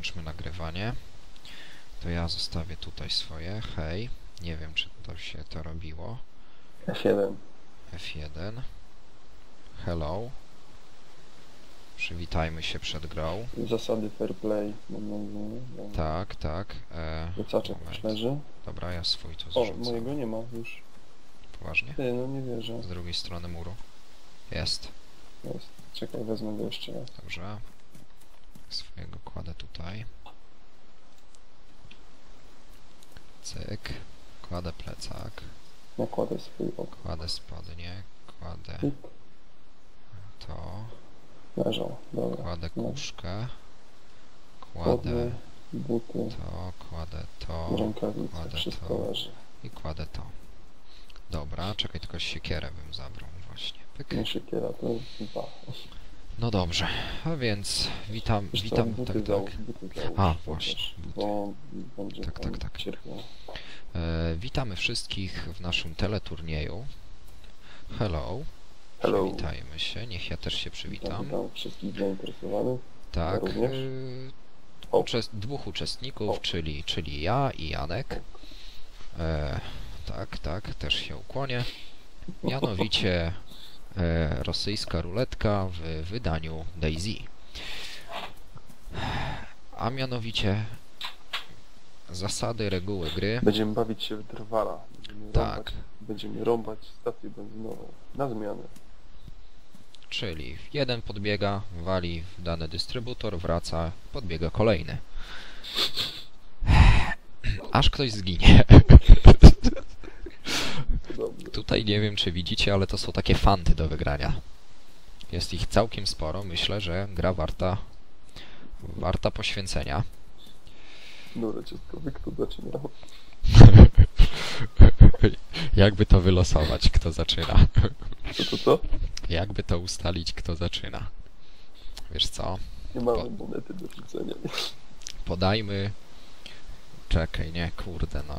wyłączmy nagrywanie. To ja zostawię tutaj swoje. Hej. Nie wiem, czy to się to robiło. F1. F1. Hello. Przywitajmy się przed grą. Zasady fair play. Mam nadzieję. No. Tak, tak. E, już leży. Dobra, ja swój tu O, zrzucę. mojego nie ma już. Poważnie? Ty, no nie wierzę. Z drugiej strony muru. Jest. Jest. Czekaj, wezmę go jeszcze raz. Dobrze. Swojego kładę tutaj. Cyk. Kładę plecak. Nakładę swój ok. Kładę spodnie. Kładę to. Leżał. Dobra. Kładę No. kuszkę. Kładę buty, to. Kładę to. kładę to. leży. I kładę to. Dobra, czekaj, tylko siekierę bym zabrał właśnie. Pyk. Nie siekiera, to jest dwa. No dobrze, a więc witam, Wiesz co, witam, buty tak, załóż, tak. buty załóż A, właśnie. Bo będzie Tak, tak, tak. E, witamy wszystkich w naszym teleturnieju. Hello. Hello. Przywitajmy się, niech ja też się przywitam. Witam wszystkich zainteresowanych. Tak. również. e, O. uczes- dwóch uczestników, O. czyli, czyli ja i Janek. E, tak, tak, też się ukłonię. Mianowicie rosyjska ruletka w wydaniu Daisy. A mianowicie zasady, reguły gry. Będziemy bawić się w drwala. Będziemy Tak. rąbać, będziemy rąbać stację benzynową. Na zmianę. Czyli jeden podbiega, wali w dany dystrybutor, wraca, podbiega kolejny. Aż ktoś zginie. Dobrze. Tutaj nie wiem, czy widzicie, ale to są takie fanty do wygrania. Jest ich całkiem sporo. Myślę, że gra warta, warta poświęcenia. Dobra, ciastko, wy kto zaczyna? Jakby to wylosować, kto zaczyna? Co, to co? Jakby to ustalić, kto zaczyna? Wiesz co? Nie mamy monety do rzucenia. Podajmy. Czekaj, nie, kurde, no.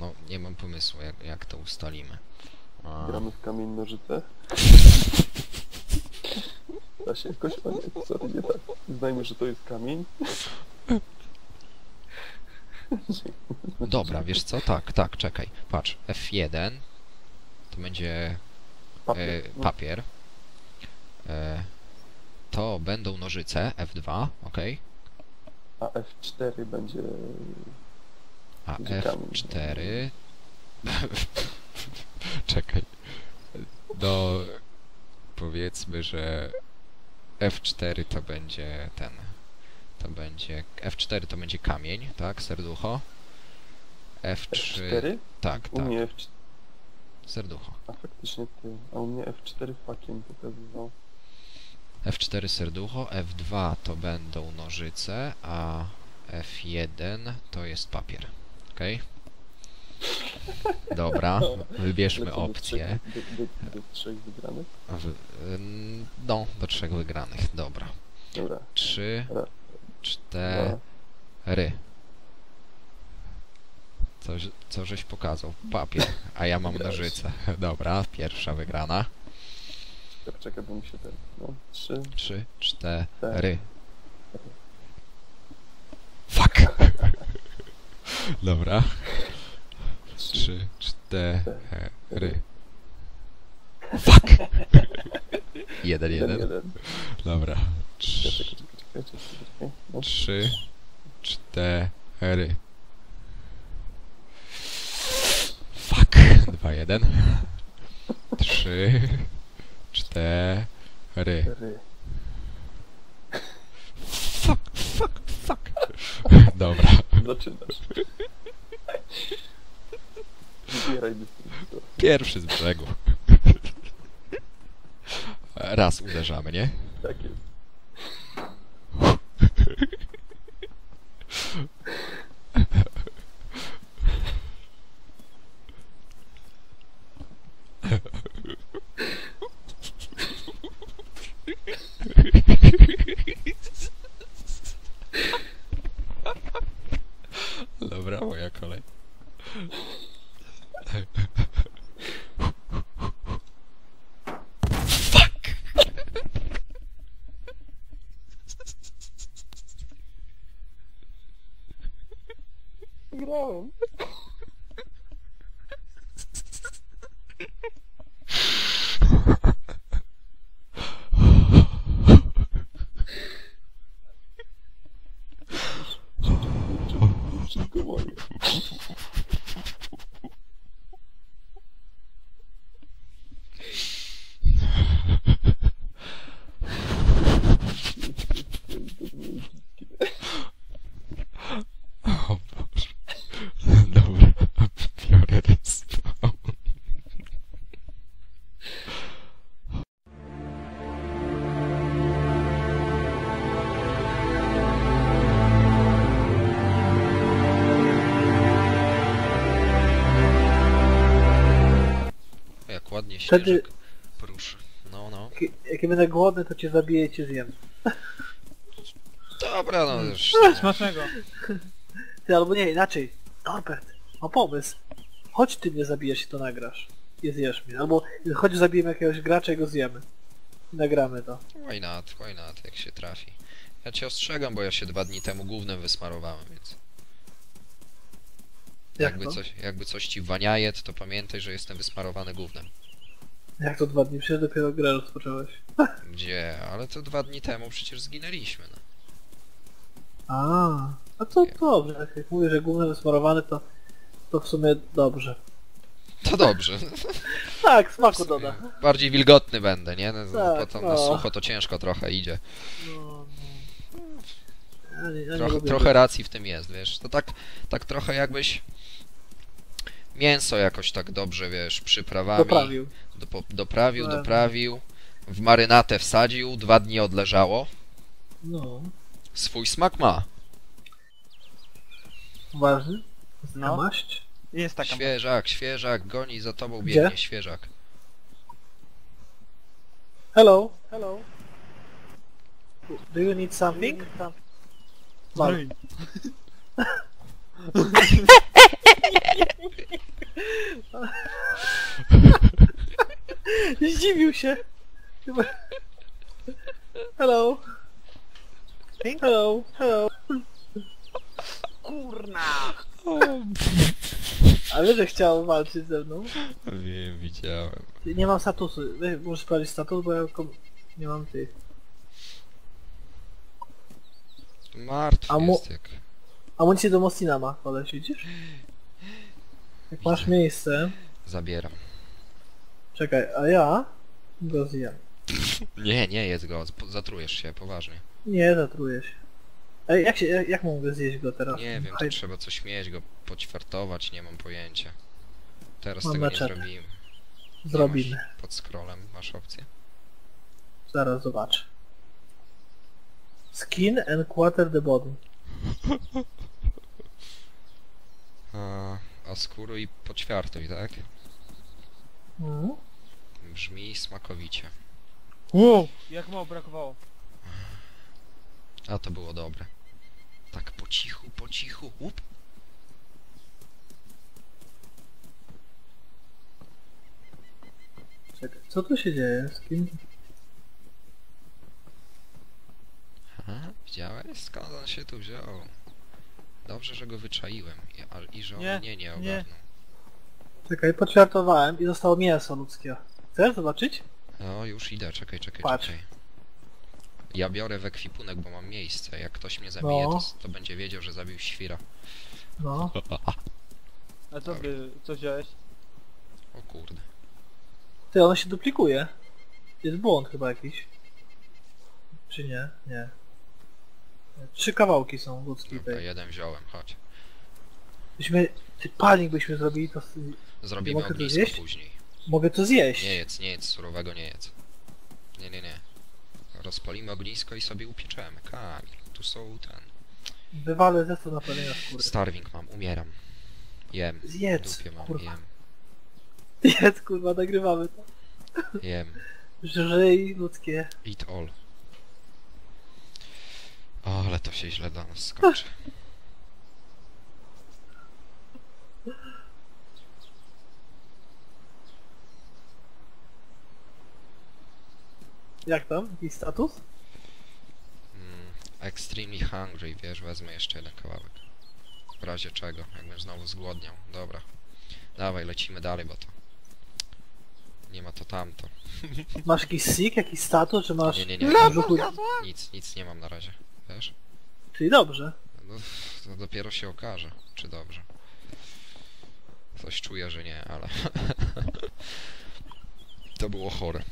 No, nie mam pomysłu, jak, jak to ustalimy. A, Gramy w kamień nożyce. Da się jakoś, a nie, sorry, nie tak. Że to jest kamień. dobra, wiesz co? Tak, tak, czekaj. Patrz, F1 to będzie Papier. e, No, papier. E, to będą nożyce F2, ok? A F4 będzie... A Będzie kamień. F4. Czekaj. No, powiedzmy, że F4 to będzie ten. To będzie. F4 to będzie kamień, tak? Serducho. F3. F4? Tak, U tak. mnie F4... Serducho. A faktycznie ty. A u mnie F4 fakiem pokazywał. F4 serducho, F2 to będą nożyce, a F1 to jest papier. Okej? Dobra, wybierzmy do opcję. Do, do, do trzech wygranych. W, no, do trzech wygranych. Dobra. Dobra. Trzy, cztery. Co, co żeś pokazał? Papier, a ja mam nożyce. Dobra, pierwsza wygrana. Czekaj, czekaj, bo mi się ten... No, trzy. Trzy, cztery. Cztery. Fuck! Dobra. Trzy, cztery. Fuck! Jeden, Jeden. Dobra. Czekaj, Trz- czekaj, czekaj, czekaj, czekaj. No, Trzy, cztery. Fuck! Dwa, jeden. Trzy, cztery. Fuck, fuck, fuck. Dobra. Zaczynasz. Wybieraj dystrybutor. Pierwszy z brzegu. Raz uderzamy, nie? Fuck! Look at him. Ładnie Wtedy- śnieżek pruszy. No, no. Jak, jak ja będę głodny, to cię zabiję i cię zjem. Dobra, no już. Smacznego. Ty, albo nie, inaczej. Norbert, mam pomysł. Chodź ty mnie zabijesz i to nagrasz. I zjesz mnie. Albo chodź zabijemy jakiegoś gracza i go zjemy. I nagramy to. Why not, why not, jak się trafi. Ja cię ostrzegam, bo ja się dwa dni temu głównym wysmarowałem, więc... Jak Jakby to? coś, jakby coś ci waniaje, to pamiętaj, że jestem wysmarowany gównem. Jak to dwa dni? Przecież dopiero grę rozpocząłeś. Gdzie? Ale to dwa dni temu przecież zginęliśmy, no. A, a to dobrze. Jak mówię, że główny wysmarowany, to, to w sumie dobrze. To dobrze. Tak, smaku doda. Bardziej wilgotny będę, nie? No, Tak, Potem na no. sucho to ciężko trochę idzie. No, no. Ja nie, ja nie Trochę, lubię trochę racji w tym jest, wiesz. To tak, tak trochę jakbyś mięso jakoś tak dobrze, wiesz, przyprawami doprawił, Ładnie. doprawił, w marynatę wsadził, dwa dni odleżało. No. Swój smak ma. Ważny? No. Maść? Jest taka. Świeżak, świeżak, goni za tobą, Gdzie? biegnie świeżak. Hello? Hello? Do you need something? Wal. Broń. Zdziwił się. Hello? Hello? Hello? Kurna! A wiesz, że chciał walczyć ze mną? Wiem, widziałem. Nie mam statusu. Możesz sprawdzić status, bo ja kom... nie mam tych. Martwy A mu- jest jak... Amunicję do Mostina ma, koleś, widzisz? Jak masz miejsce... Zabieram. Czekaj, a ja... go zjem. Nie, nie jedz go, zatrujesz się, poważnie. Nie, zatruję się. Ej, jak się, jak, jak mogę zjeść go teraz? Nie wiem, to trzeba coś mieć, go poćwartować, nie mam pojęcia. Teraz Mam tego nie czat. zrobimy. Zrobimy. Masz pod scrollem masz opcję. Zaraz zobaczę. Skin and quarter the body. Skóruj i poćwiartuj, tak? Mhm. Brzmi smakowicie. Wow! Jak mało brakowało. A to było dobre. Tak po cichu, po cichu. Łup. Czekaj, co tu się dzieje? Z kim? Aha, widziałeś? Skąd on się tu wziął? Dobrze, że go wyczaiłem i, a, i że on Nie, mnie nie nie. ogarnął. Czekaj, poćwiartowałem i zostało mięso ludzkie. Chcesz zobaczyć? No, już idę, czekaj, czekaj, Patrz. czekaj. Ja biorę w ekwipunek, bo mam miejsce. Jak ktoś mnie zabije, No. to, s- to będzie wiedział, że zabił świra. No. A co by, co wziąłeś? O kurde. Ty, ono się duplikuje. Jest błąd chyba jakiś. Czy nie? Nie. Trzy kawałki są ludzkie Dobra, tej. jeden wziąłem, chodź. Byśmy... Ty palnik byśmy zrobili, to... Zrobimy mogę to ognisko zjeść? później. Mogę to zjeść. Nie jedz, nie jedz, surowego nie jedz. Nie, nie, nie. Rozpalimy ognisko i sobie upieczemy. Kamil, tu są ten... Wywalę zestaw na palenia skóry. Starving mam, umieram. Jem. Zjedz, Dupie mam, kurwa. jem. Jedz, kurwa, nagrywamy to. Jem. Żyj ludzkie. Eat all. To się źle dla nas skończy. Jak tam? Jakiś status? Mm, extremely hungry, wiesz, wezmę jeszcze jeden kawałek. w razie czego, jakbym znowu zgłodniał. Dobra. Dawaj, lecimy dalej, bo to... Nie ma to tamto. Masz jakiś sik, jakiś status, czy masz... Nie, nie, nie. Nic, nic nie mam na razie. Wiesz? Czyli dobrze. No, to dopiero się okaże, czy dobrze. Coś czuję, że nie, ale... to było chore.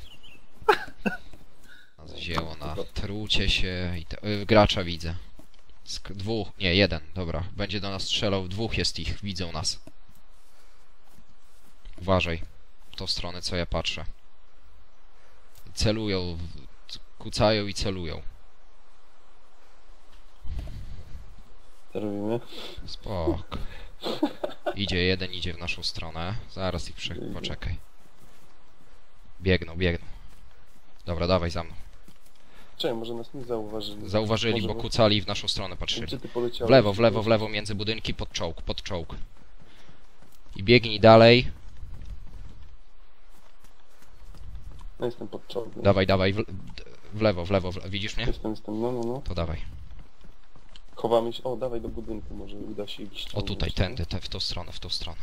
Wzięło na trucie się i... Te... y, Gracza widzę. Sk dwóch, nie, jeden, dobra. Będzie do nas strzelał, dwóch jest ich, widzą nas. Uważaj. W tą stronę, co ja patrzę. Celują, kucają i celują. Robimy? Spok. Idzie jeden, idzie w naszą stronę. Zaraz ich przy... poczekaj. Biegną, biegną. Dobra, dawaj za mną. Czekaj, może nas nie zauważyli. Zauważyli, Może bo kucali w naszą stronę patrzyli. Gdzie ty poleciałeś? W lewo, w lewo, w lewo, między budynki, pod czołg, pod czołg. I biegnij dalej. No jestem pod czołgiem. Dawaj, dawaj, w, w lewo, w lewo, w lewo. Widzisz mnie? Jestem, jestem, no, no, no. To dawaj. Chowamy się, o dawaj do budynku, może uda się ich O ściągnąć, tutaj, tędy, te, w tą stronę, w tą stronę.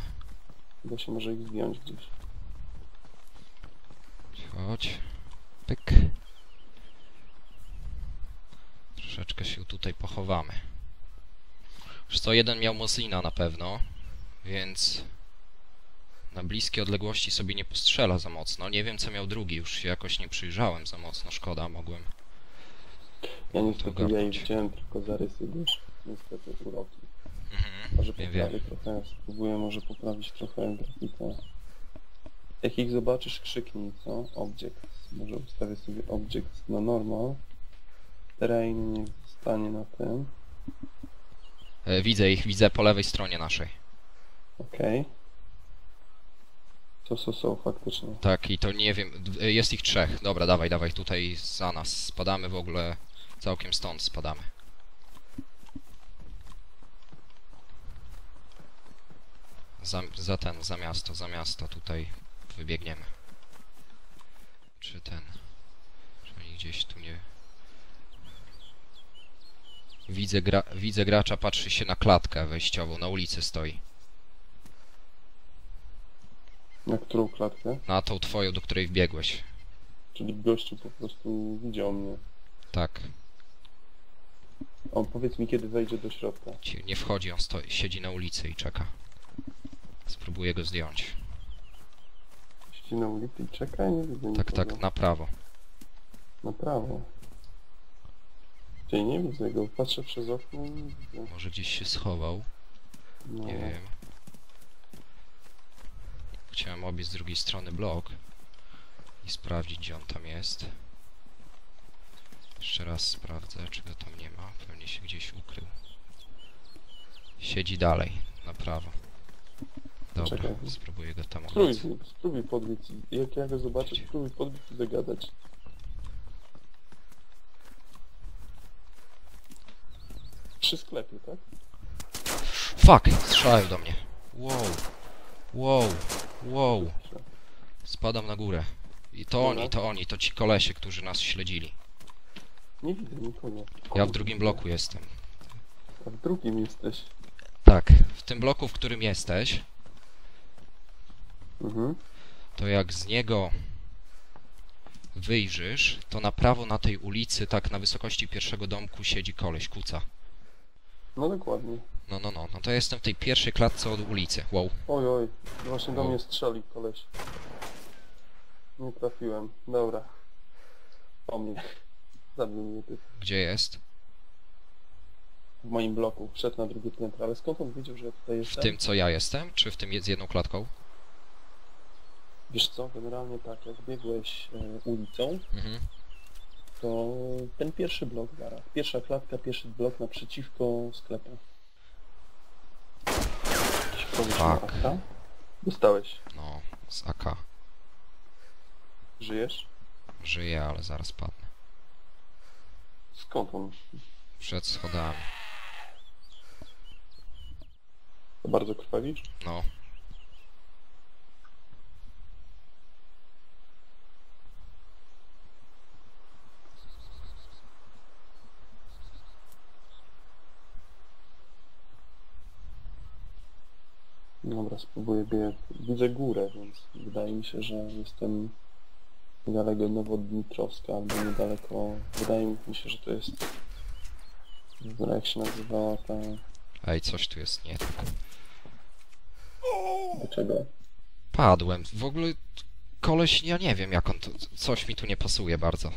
Uda się może ich zdjąć gdzieś. Chodź. Pyk. Troszeczkę się tutaj pochowamy. Już co, jeden miał Moslina na pewno, więc na bliskie odległości sobie nie postrzela za mocno. Nie wiem co miał drugi, już się jakoś nie przyjrzałem za mocno, szkoda, mogłem. Ja mogłem niestety to ja ich ogarnąć. widziałem tylko zarysy, wiesz, niestety uroki. Mhm. Może Wiem, poprawię trochę, spróbuję może poprawić trochę grafikę. Jak ich zobaczysz, krzyknij, co? Object. Może ustawię sobie object na normal. Terrain niech stanie na tym. E, widzę ich, widzę po lewej stronie naszej. Okej. Co, co, są faktycznie. Tak, i to nie wiem, d- jest ich trzech. Dobra, dawaj, dawaj, tutaj za nas. Spadamy w ogóle, całkiem stąd spadamy. Za, za ten, za miasto, za miasto, tutaj wybiegniemy. Czy ten... Czy oni gdzieś tu nie... Widzę, gra, widzę gracza, patrzy się na klatkę wejściową, na ulicy stoi. Na którą klatkę? Na tą twoją, do której wbiegłeś. Czyli gościu po prostu widział mnie. Tak. On powiedz mi kiedy wejdzie do środka. Ci- Nie wchodzi, on stoi, siedzi na ulicy i czeka. Spróbuję go zdjąć. Siedzi na ulicy i czeka, nie widzę Tak, nikogo. tak, na prawo. Na prawo. Czyli nie widzę go, patrzę przez okno i nie widzę. Może gdzieś się schował, No, nie wiem. Chciałem obie z drugiej strony blok i sprawdzić, gdzie on tam jest. Jeszcze raz sprawdzę, czy go tam nie ma. Pewnie się gdzieś ukrył. Siedzi dalej, na prawo. Dobra, Czekaj. spróbuję go tam Spróbuj, obiec. spróbuj podbić i jak ja go zobaczę, spróbuj podbić i zagadać. Przy sklepie, tak? Fuck! Strzelają do mnie. Wow. Wow. Wow. Spadam na górę. I to Dobra. oni, to oni, to ci kolesie, którzy nas śledzili. Nie widzę nikogo. Ja w drugim bloku jestem. A w drugim jesteś. Tak, w tym bloku, w którym jesteś, Mhm. to jak z niego wyjrzysz, to na prawo na tej ulicy, tak na wysokości pierwszego domku siedzi koleś, kuca. No dokładnie. No, no, no, no to jestem w tej pierwszej klatce od ulicy. Wow. Oj, oj. Właśnie do O. mnie strzeli koleś. Nie trafiłem. Dobra. Po mnie. Zabił mnie ty. Gdzie jest? W moim bloku. Wszedł na drugie piętro. Ale skąd on wiedział, że ja tutaj W jestem? tym, co ja jestem? Czy w tym z jedną klatką? Wiesz co, generalnie tak, jak biegłeś e, ulicą, Mhm. to ten pierwszy blok zaraz. Pierwsza klatka, pierwszy blok naprzeciwko sklepu. Jakiś koleś ma Fuck. Dostałeś. No, z AK. Żyjesz? Żyję, ale zaraz padnę. Skąd on? Przed schodami. To bardzo krwawisz? No. Dobra, spróbuję biec. Widzę górę, więc wydaje mi się, że jestem niedaleko Nowodnitrowska albo niedaleko... Wydaje mi się, że to jest... Dobra, jak się nazywała ta... Ej, coś tu jest nie tak. Do czego? Padłem. W ogóle koleś, ja nie wiem jak on to... Coś mi tu nie pasuje bardzo.